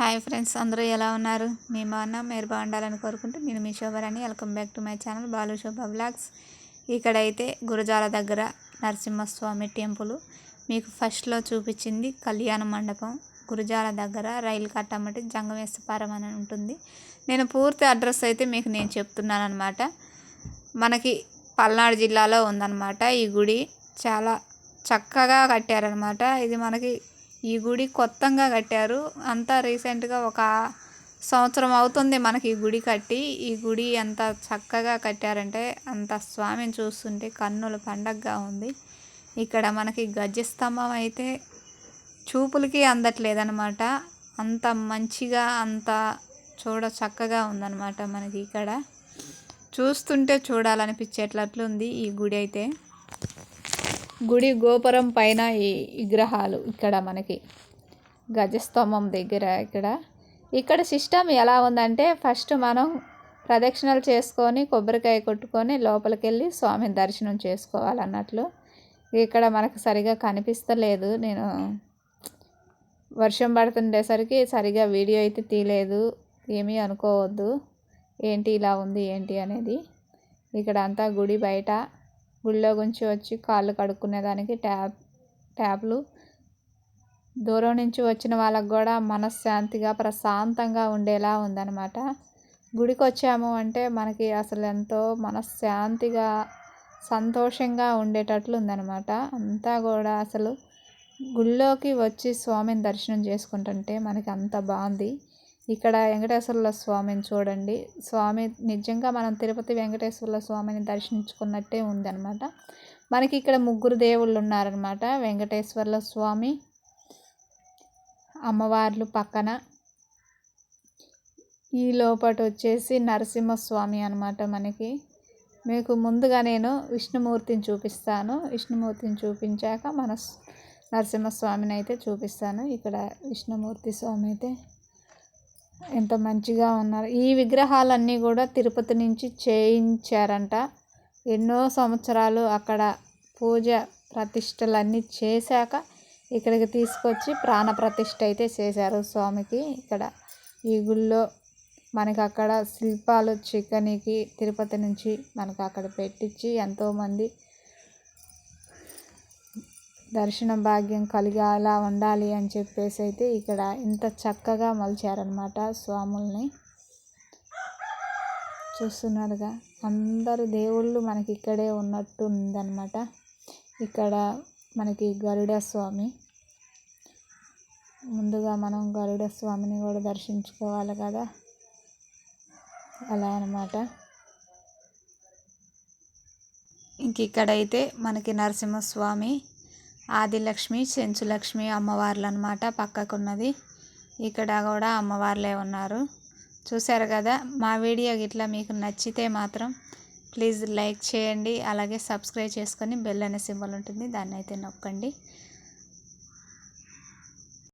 Hi friends అందరూ ఎలా ఉన్నారు? మేము బాగున్నాం. మీరు బాగుండాలని కోరుకుంటూ నేను మీ Shobharani welcome back to my channel Balu Shobha blogs ఇక్కడైతే గురజాల దగ్గర నరసింహస్వామి టెంపుల్. మీకు ఫస్ట్లో చూపించింది కళ్యాణ మండపం. గురజాల దగ్గర రైలు కట్టమటి జంగమేస్తపారం అని ఉంటుంది. నేను పూర్తి అడ్రస్ అయితే మీకు నేను చెప్తున్నాను అనమాట మనకి పల్నాడు జిల్లాలో ఉందన్నమాట ఈ గుడి. చాలా చక్కగా కట్టారనమాట ఇది మనకి ఈ గుడి కొత్తగా కట్టారు. అంతా రీసెంట్గా ఒక సంవత్సరం అవుతుంది మనకి ఈ గుడి కట్టి. ఈ గుడి ఎంత చక్కగా కట్టారంటే అంత స్వామిని చూస్తుంటే కన్నుల పండగగా ఉంది. ఇక్కడ మనకి గజస్తంభం స్తంభం అయితే చూపులకి అందట్లేదనమాట అంత మంచిగా అంత చూడ చక్కగా ఉందన్నమాట మనకి ఇక్కడ. చూస్తుంటే చూడాలనిపించేటట్లుంది ఈ గుడి అయితే. గుడి గోపురం పైన ఈ విగ్రహాలు ఇక్కడ మనకి గజస్తంభం దగ్గర ఇక్కడ. ఇక్కడ సిస్టమ్ ఎలా ఉందంటే ఫస్ట్ మనం ప్రదక్షిణలు చేసుకొని కొబ్బరికాయ కొట్టుకొని లోపలికి వెళ్ళి స్వామిని దర్శనం చేసుకోవాలన్నట్లు. ఇక్కడ మనకు సరిగా కనిపిస్తలేదు. నేను వర్షం పడుతుండేసరికి సరిగా వీడియో అయితే తీయలేదు. ఏమీ అనుకోవద్దు. ఏంటి ఇలా ఉంది? ఏంటి అనేది. ఇక్కడ అంతా గుడి బయట. గుళ్ళో గుంచి వచ్చి కాళ్ళు కడుక్కునేదానికి ట్యాప్ ట్యాప్లు దూరం నుంచి వచ్చిన వాళ్ళకు కూడా మనశ్శాంతిగా ప్రశాంతంగా ఉండేలా ఉందన్నమాట. గుడికి వచ్చాము అంటే మనకి అసలు ఎంతో మనశ్శాంతిగా సంతోషంగా ఉండేటట్లు ఉందన్నమాట. అంతా కూడా అసలు గుళ్ళోకి వచ్చి స్వామిని దర్శనం చేసుకుంటుంటే మనకి అంత బాగుంది. ఇక్కడ వెంకటేశ్వరుల స్వామిని చూడండి. స్వామి నిజంగా మనం తిరుపతి వెంకటేశ్వరుల స్వామిని దర్శించుకున్నట్టే ఉందన్నమాట. మనకి ఇక్కడ ముగ్గురు దేవుళ్ళు ఉన్నారనమాట వెంకటేశ్వర్ల స్వామి అమ్మవార్లు పక్కన. ఈ లోపట వచ్చేసి నరసింహస్వామి అనమాట మనకి. మీకు ముందుగా నేను విష్ణుమూర్తిని చూపిస్తాను. విష్ణుమూర్తిని చూపించాక మన నరసింహస్వామిని అయితే చూపిస్తాను. ఇక్కడ విష్ణుమూర్తి స్వామి అయితే. ఎంత మంచిగా ఉన్నారు. ఈ విగ్రహాలన్నీ కూడా తిరుపతి నుంచి చేయించారంట. ఎన్నో సంవత్సరాలు అక్కడ పూజ ప్రతిష్టలన్నీ చేశాక ఇక్కడికి తీసుకొచ్చి ప్రాణ ప్రతిష్ట అయితే చేశారు స్వామికి. ఇక్కడ ఈ గుళ్ళో మనకి అక్కడ శిల్పాలు చికెనికి తిరుపతి నుంచి మనకు అక్కడ పెట్టించి ఎంతోమంది దర్శన భాగ్యం కలిగేలా ఉండాలి అని చెప్పేసి అయితే ఇక్కడ ఇంత చక్కగా మలిచారనమాట స్వాముల్ని. చూస్తున్నారుగా అందరు దేవుళ్ళు మనకి ఇక్కడే ఉన్నట్టు ఉందన్నమాట. ఇక్కడ మనకి గరుడ స్వామి. ముందుగా మనం గరుడ స్వామిని కూడా దర్శించుకోవాలి కదా. అలా అనమాట ఇంక ఇక్కడైతే మనకి నరసింహస్వామి ఆదిలక్ష్మి చెంచులక్ష్మి అమ్మవార్లు అనమాట పక్కకున్నది. ఇక్కడ కూడా అమ్మవార్లే ఉన్నారు. చూశారు కదా మా వీడియో ఇట్లా మీకు నచ్చితే మాత్రం ప్లీజ్ లైక్ చేయండి అలాగే సబ్స్క్రైబ్ చేసుకొని బెల్ అనే సింబల్ ఉంటుంది దాన్ని అయితే నొక్కండి.